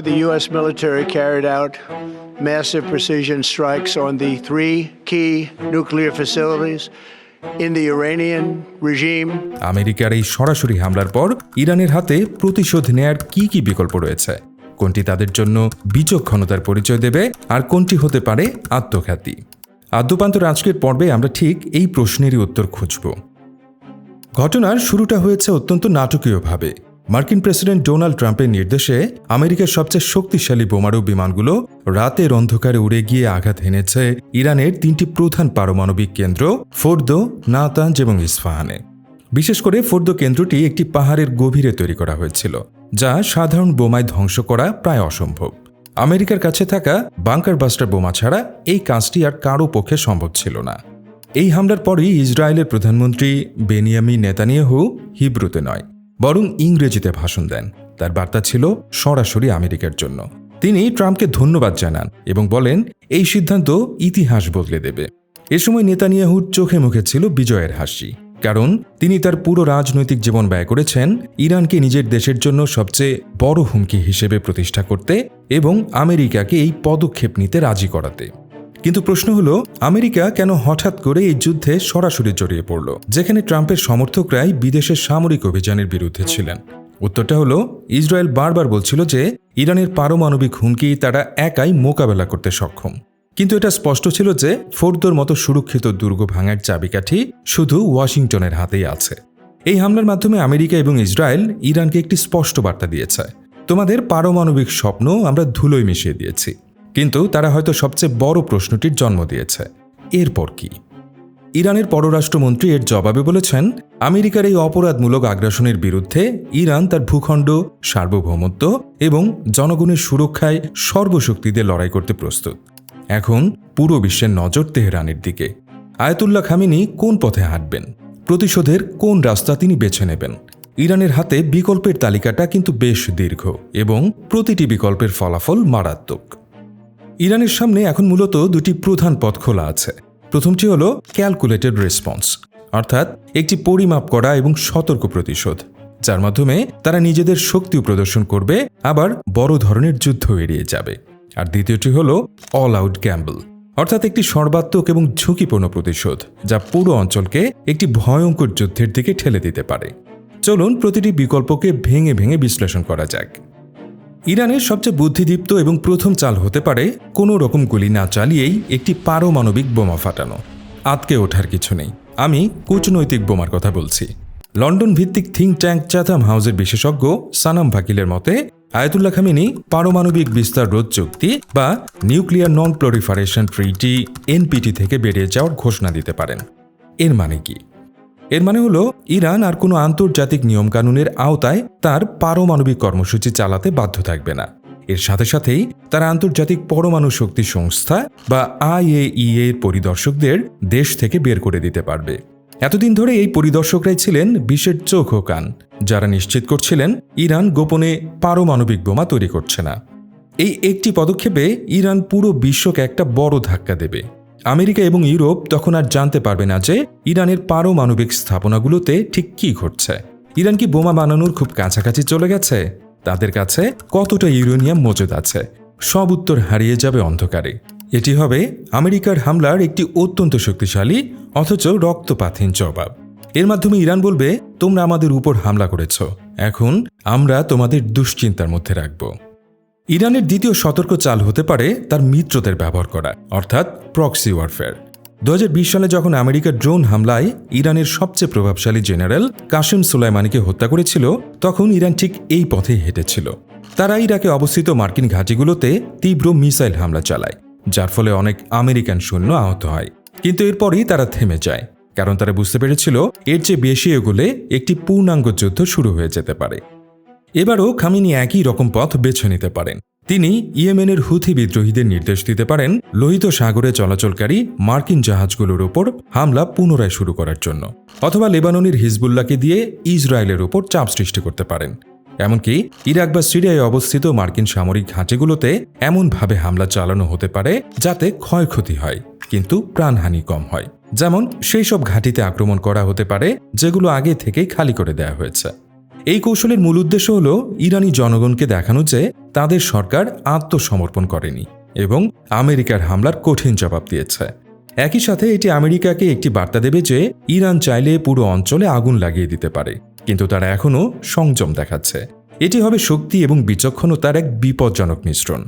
the U.S. military carried out massive precision strikes on the three key nuclear facilities in the Iranian regime. আমেরিকার এই সরাসরি হামলার পর ইরানের হাতে প্রতিশোধ নেয়ার কি কি বিকল্প রয়েছে কোনটি তাদের জন্য বিচক্ষণতার পরিচয় দেবে আর কোনটি হতে পারে আত্মঘাতী আদ্যপান্তর আজকের পর্বে আমরা ঠিক এই প্রশ্নেরই উত্তর খুঁজব ঘটনার শুরুটা হয়েছে অত্যন্ত নাটকীয়ভাবে মার্কিন প্রেসিডেন্ট ডোনাল্ড ট্রাম্পের নির্দেশে আমেরিকার সবচেয়ে শক্তিশালী বোমারু বিমানগুলো রাতের অন্ধকারে উড়ে গিয়ে আঘাত হেনেছে ইরানের তিনটি প্রধান পারমাণবিক কেন্দ্র, ফোর্দো, নাতাঞ্জ এবং ইস্ফাহানে। বিশেষ করে ফোর্দো কেন্দ্রটি একটি পাহাড়ের গভীরে তৈরি করা হয়েছিল, যা সাধারণ বোমায় ধ্বংস করা প্রায় অসম্ভব। আমেরিকার কাছে থাকা বাংকার বাস্টার বোমা ছাড়া এই কাজটি আর কারও পক্ষে সম্ভব ছিল না। এই হামলার পরই ইসরায়েলের প্রধানমন্ত্রী বেনিয়ামি নেতানিয়াহু হিব্রুতে নয়। বরং ইংরেজিতে ভাষণ দেন। তার বার্তা ছিল সরাসরি আমেরিকার জন্য। তিনি ট্রাম্পকে ধন্যবাদ জানান এবং বলেন, এই সিদ্ধান্ত ইতিহাস বদলে দেবে। এ সময় নেতানিয়াহুর চোখে মুখে ছিল বিজয়ের হাসি। কারণ তিনি তার পুরো রাজনৈতিক জীবন ব্যয় করেছেন ইরানকে নিজের দেশের জন্য সবচেয়ে বড় হুমকি হিসেবে প্রতিষ্ঠা করতে এবং আমেরিকাকে এই পদক্ষেপ নিতে রাজি করাতে। কিন্তু প্রশ্ন হলো, আমেরিকা কেন হঠাৎ করে এই যুদ্ধে সরাসরি জড়িয়ে পড়ল, যেখানে ট্রাম্পের সমর্থকরাই বিদেশের সামরিক অভিযানের বিরুদ্ধে ছিলেন? উত্তরটা হলো, ইসরায়েল বারবার বলছিল যে, ইরানের পারমাণবিক হুমকি তারা একাই মোকাবেলা করতে সক্ষম। কিন্তু এটা স্পষ্ট ছিল যে, ফোর্দোর মতো সুরক্ষিত দুর্গ ভাঙার চাবিকাঠি শুধু ওয়াশিংটনের হাতেই আছে। এই হামলার মাধ্যমে আমেরিকা এবং ইসরায়েল ইরানকে একটি স্পষ্ট বার্তা দিয়েছে। তোমাদের পারমাণবিক স্বপ্ন আমরা ধুলোয় মিশিয়ে দিয়েছি। কিন্তু তারা হয়তো সবচেয়ে বড় প্রশ্নটির জন্ম দিয়েছে। এরপর কি? ইরানের পররাষ্ট্রমন্ত্রী এর জবাবে বলেছেন, আমেরিকার এই অপরাধমূলক আগ্রাসনের বিরুদ্ধে ইরান তার ভূখণ্ড, সার্বভৌমত্ব এবং জনগণের সুরক্ষায় সর্বশক্তি দিয়ে লড়াই করতে প্রস্তুত। এখন পুরো বিশ্বের নজর তেহরানের দিকে। আয়াতুল্লাহ খামিনি কোন পথে হাঁটবেন? প্রতিশোধের কোন রাস্তা তিনি বেছে নেবেন? ইরানের হাতে বিকল্পের তালিকাটা কিন্তু বেশ দীর্ঘ এবং প্রতিটি বিকল্পের ফলাফল মারাত্মক। ইরানের সামনে এখন মূলত দুটি প্রধান পথ খোলা আছে। প্রথমটি হল ক্যালকুলেটেড রেসপন্স অর্থাৎ একটি পরিমাপ করা এবং সতর্ক প্রতিশোধ, যার মাধ্যমে তারা নিজেদের শক্তিও প্রদর্শন করবে, আবার বড় ধরনের যুদ্ধ এড়িয়ে যাবে। আর দ্বিতীয়টি হল অল আউট গ্যাম্বল অর্থাৎ একটি সর্বাত্মক এবং ঝুঁকিপূর্ণ প্রতিশোধ, যা পুরো অঞ্চলকে একটি ভয়ঙ্কর যুদ্ধের দিকে ঠেলে দিতে পারে। চলুন প্রতিটি বিকল্পকে ভেঙে ভেঙে বিশ্লেষণ করা যাক। ইরানের সবচেয়ে বুদ্ধিদীপ্ত এবং প্রথম চাল হতে পারে কোনো রকম গুলি না চালিয়েই একটি পারমাণবিক বোমা ফাটানো। আতকে ওঠার কিছু নেই। আমি কূটনৈতিক বোমার কথা বলছি। লন্ডন ভিত্তিক থিঙ্ক ট্যাঙ্ক চাথাম হাউসের বিশেষজ্ঞ সানাম ভাকিলের মতে, আয়াতুল্লাহ খামিনি পারমাণবিক বিস্তার রোধ চুক্তি বা nuclear non proliferation treaty NPT থেকে বেরিয়ে যাওয়ার ঘোষণা দিতে পারেন। এর মানে কি? এর মানে হলো, ইরান আর কোনো আন্তর্জাতিক নিয়মকানুনের আওতায় তার পারমাণবিক কর্মসূচি চালাতে বাধ্য থাকবে না। এর সাথে সাথেই তারা আন্তর্জাতিক পরমাণু শক্তি সংস্থা বা আইএইএ এর পরিদর্শকদের দেশ থেকে বের করে দিতে পারবে। এতদিন ধরে এই পরিদর্শকরাই ছিলেন বিশ্বের চোখ কান, যারা নিশ্চিত করছিলেন ইরান গোপনে পারমাণবিক বোমা তৈরি করছে না। এই একটি পদক্ষেপে ইরান পুরো বিশ্বকে একটা বড় ধাক্কা দেবে। আমেরিকা এবং ইউরোপ তখন আর জানতে পারবে না যে ইরানের পারমাণবিক স্থাপনাগুলোতে ঠিক কি ঘটছে। ইরান কি বোমা বানানোর খুব কাছাকাছি চলে গেছে? তাদের কাছে কতটা ইউরেনিয়াম মজুদ আছে? সব উত্তর হারিয়ে যাবে অন্ধকারে। এটি হবে আমেরিকার হামলার একটি অত্যন্ত শক্তিশালী, অথচ রক্তপাতহীন জবাব। এর মাধ্যমে ইরান বলবে, তোমরা আমাদের উপর হামলা করেছ। এখন আমরা তোমাদের দুশ্চিন্তার মধ্যে রাখব। ইরানের দ্বিতীয় সতর্ক চাল হতে পারে তার মিত্রদের ব্যবহার করা, অর্থাৎ প্রক্সি ওয়ারফেয়ার দু হাজার বিশ সালে যখন আমেরিকার ড্রোন হামলায় ইরানের সবচেয়ে প্রভাবশালী জেনারেল কাসেম সুলাইমানিকে হত্যা করেছিল, তখন ইরান ঠিক এই পথে হেঁটেছিল। তারা ইরাকে অবস্থিত মার্কিন ঘাঁটিগুলোতে তীব্র মিসাইল হামলা চালায়, যার ফলে অনেক আমেরিকান সৈন্য আহত হয়। কিন্তু এরপরই তারা থেমে যায়, কারণ তারা বুঝতে পেরেছিল এর চেয়ে বেশি এগোলে একটি পূর্ণাঙ্গ যুদ্ধ শুরু হয়ে যেতে পারে। এবারও খামিনি একই রকম পথ বেছে নিতে পারেন। তিনি ইয়েমেনের হুথি বিদ্রোহীদের নির্দেশ দিতে পারেন লোহিত সাগরে চলাচলকারী মার্কিন জাহাজগুলোর ওপর হামলা পুনরায় শুরু করার জন্য, অথবা লেবাননের হিজবুল্লাহকে দিয়ে ইসরায়েলের ওপর চাপ সৃষ্টি করতে পারেন। এমনকি ইরাক বা সিরিয়ায় অবস্থিত মার্কিন সামরিক ঘাঁটিগুলোতে এমনভাবে হামলা চালানো হতে পারে যাতে ক্ষয়ক্ষতি হয়, কিন্তু প্রাণহানি কম হয়। যেমন, সেই সব ঘাঁটিতে আক্রমণ করা হতে পারে যেগুলো আগে থেকেই খালি করে দেয়া হয়েছে। এই কৌশলের মূল উদ্দেশ্য হল ইরানি জনগণকে দেখানো যে তাদের সরকার আত্মসমর্পণ করেনি এবং আমেরিকার হামলার কঠিন জবাব দিয়েছে। একই সাথে এটি আমেরিকাকে একটি বার্তা দেবে যে ইরান চাইলে পুরো অঞ্চলে আগুন লাগিয়ে দিতে পারে, কিন্তু তারা এখনও সংযম দেখাচ্ছে। এটি হবে শক্তি এবং বিচক্ষণতার এক বিপজ্জনক মিশ্রণ।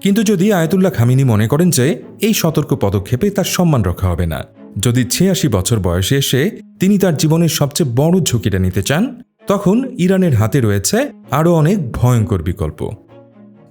কিন্তু যদি আয়াতুল্লাহ খামিনি মনে করেন যে এই সতর্ক পদক্ষেপে তার সম্মান রক্ষা হবে না, যদি ছিয়াশি বছর বয়সে এসে তিনি তার জীবনের সবচেয়ে বড় ঝুঁকিটা নিতে চান তখন ইরানের হাতে রয়েছে আরও অনেক ভয়ঙ্কর বিকল্প।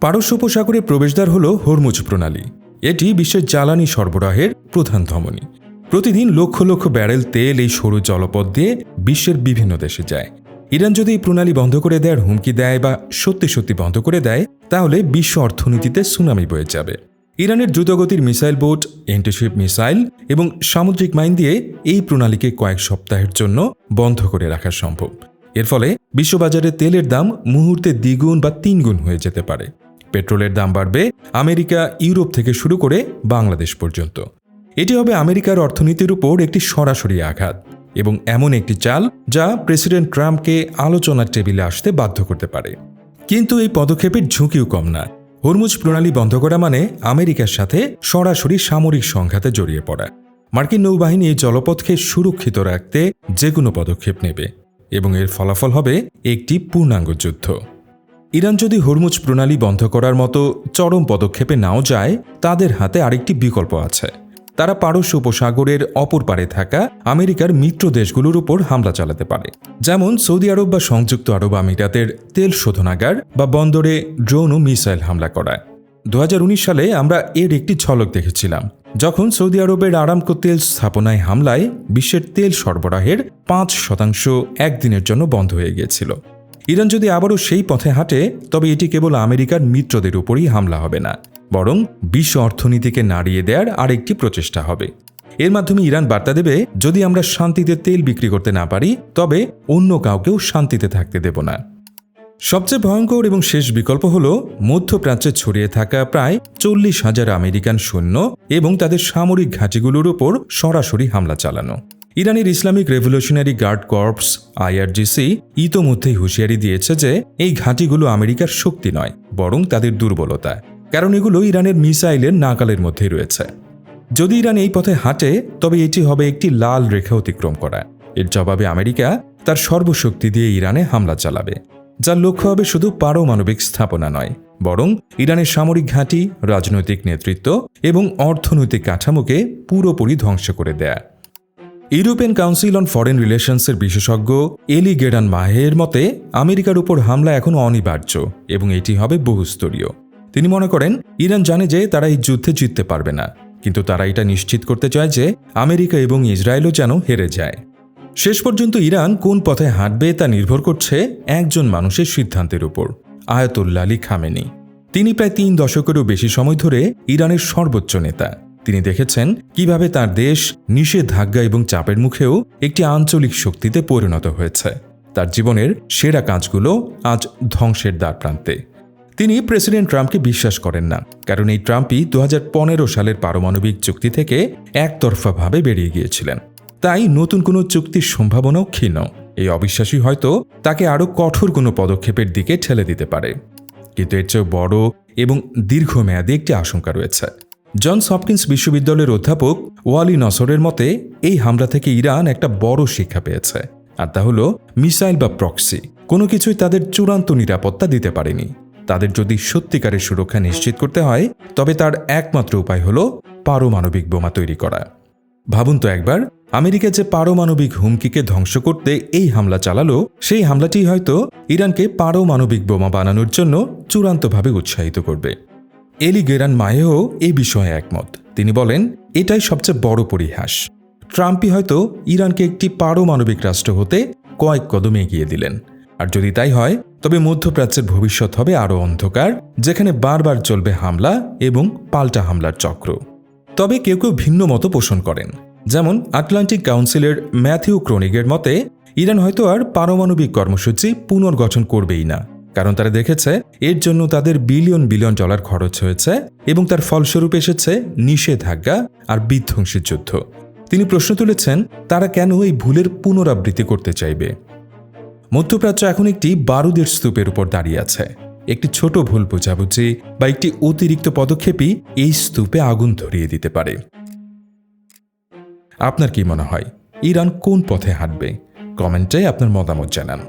পারস্য উপসাগরে প্রবেশদ্বার হল হরমুজ প্রণালী। এটি বিশ্বের জ্বালানি সরবরাহের প্রধান ধমনী। প্রতিদিন লক্ষ লক্ষ ব্যারেল তেল এই সরু জলপথ দিয়ে বিশ্বের বিভিন্ন দেশে যায়। ইরান যদি এই প্রণালী বন্ধ করে দেওয়ার হুমকি দেয় বা সত্যি সত্যি বন্ধ করে দেয়, তাহলে বিশ্ব অর্থনীতিতে সুনামি বয়ে যাবে। ইরানের দ্রুতগতির মিসাইল বোট, এন্টিশিপ মিসাইল এবং সামুদ্রিক মাইন দিয়ে এই প্রণালীকে কয়েক সপ্তাহের জন্য বন্ধ করে রাখা সম্ভব। এর ফলে বিশ্ববাজারে তেলের দাম মুহূর্তে দ্বিগুণ বা তিনগুণ হয়ে যেতে পারে। পেট্রোলের দাম বাড়বে আমেরিকা, ইউরোপ থেকে শুরু করে বাংলাদেশ পর্যন্ত। এটি হবে আমেরিকার অর্থনীতির উপর একটি সরাসরি আঘাত এবং এমন একটি চাল যা প্রেসিডেন্ট ট্রাম্পকে আলোচনার টেবিলে আসতে বাধ্য করতে পারে। কিন্তু এই পদক্ষেপের ঝুঁকিও কম না। হরমুজ প্রণালী বন্ধ করা মানে আমেরিকার সাথে সরাসরি সামরিক সংঘাতে জড়িয়ে পড়া। মার্কিন নৌবাহিনী এই জলপথকে সুরক্ষিত রাখতে যে কোনো পদক্ষেপ নেবে। এবং এর ফলাফল হবে একটি পূর্ণাঙ্গ যুদ্ধ। ইরান যদি হরমুজ প্রণালী বন্ধ করার মতো চরম পদক্ষেপে নাও যায়, তাদের হাতে আরেকটি বিকল্প আছে। তারা পারস্য উপসাগরের অপর পারে থাকা আমেরিকার মিত্র দেশগুলোর উপর হামলা চালাতে পারে। যেমন সৌদি আরব বা সংযুক্ত আরব আমিরাতের তেল শোধনাগার বা বন্দরে ড্রোন ও মিসাইল হামলা করায়। দু হাজার উনিশ সালে আমরা এর একটি ঝলক দেখেছিলাম, যখন সৌদি আরবের আরামকো তেল স্থাপনায় হামলায় বিশ্বের তেল সরবরাহের পাঁচ শতাংশ একদিনের জন্য বন্ধ হয়ে গিয়েছিল। ইরান যদি আবারও সেই পথে হাঁটে, তবে এটি কেবল আমেরিকার মিত্রদের উপরই হামলা হবে না, বরং বিশ্ব অর্থনীতিকে নাড়িয়ে দেওয়ার আরেকটি প্রচেষ্টা হবে। এর মাধ্যমে ইরান বার্তা দেবে, যদি আমরা শান্তিতে তেল বিক্রি করতে না পারি, তবে অন্য কাউকেও শান্তিতে থাকতে দেব না। সবচেয়ে ভয়ঙ্কর এবং শেষ বিকল্প হল মধ্যপ্রাচ্যে ছড়িয়ে থাকা প্রায় চল্লিশ হাজার আমেরিকান সৈন্য এবং তাদের সামরিক ঘাঁটিগুলোর উপর সরাসরি হামলা চালানো। ইরানের Islamic revolutionary guard corps, IRGC, ইতোমধ্যেই হুঁশিয়ারি দিয়েছে যে এই ঘাঁটিগুলো আমেরিকার শক্তি নয়, বরং তাদের দুর্বলতা। কারণ এগুলো ইরানের মিসাইলের নাকালের মধ্যেই রয়েছে। যদি ইরান এই পথে হাঁটে, তবে এটি হবে একটি লাল রেখা অতিক্রম করা। এর জবাবে আমেরিকা তার সর্বশক্তি দিয়ে ইরানে হামলা চালাবে। যার লক্ষ্য হবে শুধু পারমাণবিক স্থাপনা নয়, বরং ইরানের সামরিক ঘাঁটি, রাজনৈতিক নেতৃত্ব এবং অর্থনৈতিক কাঠামোকে পুরোপুরি ধ্বংস করে দেয়া। ইউরোপিয়ান কাউন্সিল অন ফরেন রিলেশনসের বিশেষজ্ঞ এলি গেডান মাহের মতে, আমেরিকার উপর হামলা এখন অনিবার্য এবং এটি হবে বহুস্তরীয়। তিনি মনে করেন, ইরান জানে যে তারা এই যুদ্ধে জিততে পারবে না, কিন্তু তারা এটা নিশ্চিত করতে চায় যে আমেরিকা এবং ইসরায়েলও যেন হেরে যায়। শেষ পর্যন্ত ইরান কোন পথে হাঁটবে তা নির্ভর করছে একজন মানুষের সিদ্ধান্তের উপর। Ayatollah Ali Khamenei. তিনি প্রায় তিন দশকেরও বেশি সময় ধরে ইরানের সর্বোচ্চ নেতা। তিনি দেখেছেন কীভাবে তার দেশ নিষেধাজ্ঞা এবং চাপের মুখেও একটি আঞ্চলিক শক্তিতে পরিণত হয়েছে। তার জীবনের সেরা কাজগুলো আজ ধ্বংসের দ্বার প্রান্তে তিনি প্রেসিডেন্ট ট্রাম্পকে বিশ্বাস করেন না, কারণ এই ট্রাম্পই দু হাজার পনেরো সালের পারমাণবিক চুক্তি থেকে একতরফাভাবে বেরিয়ে গিয়েছিলেন। তাই নতুন কোনো চুক্তির সম্ভাবনাও ক্ষীণ। এই অবিশ্বাসী হয়তো তাকে আরও কঠোর কোনো পদক্ষেপের দিকে ঠেলে দিতে পারে। কিন্তু এর চেয়েও বড় এবং দীর্ঘমেয়াদী একটি আশঙ্কা রয়েছে। জনস হপকিন্স বিশ্ববিদ্যালয়ের অধ্যাপক ওয়ালি নসরের মতে, এই হামলা থেকে ইরান একটা বড় শিক্ষা পেয়েছে। আর তা হল মিসাইল বা প্রক্সি। কোনো কিছুই তাদের চূড়ান্ত নিরাপত্তা দিতে পারেনি। তাদের যদি সত্যিকারের সুরক্ষা নিশ্চিত করতে হয়, তবে তার একমাত্র উপায় হল পারমাণবিক বোমা তৈরি করা। ভাবুন তো একবার আমেরিকা যে পারমাণবিক হুমকিকে ধ্বংস করতে এই হামলা চালালো, সেই হামলাটি হয়তো ইরানকে পারমাণবিক বোমা বানানোর জন্য চূড়ান্তভাবে উৎসাহিত করবে। এলি গেরান মায়েও এই বিষয়ে একমত। তিনি বলেন, এটাই সবচেয়ে বড় পরিহাস। ট্রাম্পই হয়তো ইরানকে একটি পারমাণবিক রাষ্ট্র হতে কয়েক কদম এগিয়ে দিলেন। আর যদি তাই হয়, তবে মধ্যপ্রাচ্যের ভবিষ্যৎ হবে আরও অন্ধকার, যেখানে বারবার চলবে হামলা এবং পাল্টা হামলার চক্র। তবে কেউ কেউ ভিন্ন মতো পোষণ করেন। যেমন আটলান্টিক কাউন্সিলের ম্যাথিউ ক্রোনিগের মতে, ইরান হয়তো আর পারমাণবিক কর্মসূচি পুনর্গঠন করবেই না। কারণ তারা দেখেছে, এর জন্য তাদের বিলিয়ন বিলিয়ন ডলার খরচ হয়েছে এবং তার ফলস্বরূপ এসেছে নিষেধাজ্ঞা আর বিধ্বংসী যুদ্ধ। তিনি প্রশ্ন তুলেছেন, তারা কেন এই ভুলের পুনরাবৃত্তি করতে চাইবে? মধ্যপ্রাচ্য এখন একটি বারুদের স্তূপের উপর দাঁড়িয়ে আছে। একটি ছোট ভুল বোঝাবুঝি বা একটি অতিরিক্ত পদক্ষেপই এই স্তূপে আগুন ধরিয়ে দিতে পারে। আপনার কি মনে হয়? ইরান কোন পথে হাঁটবে? কমেন্টে আপনার মতামত জানান।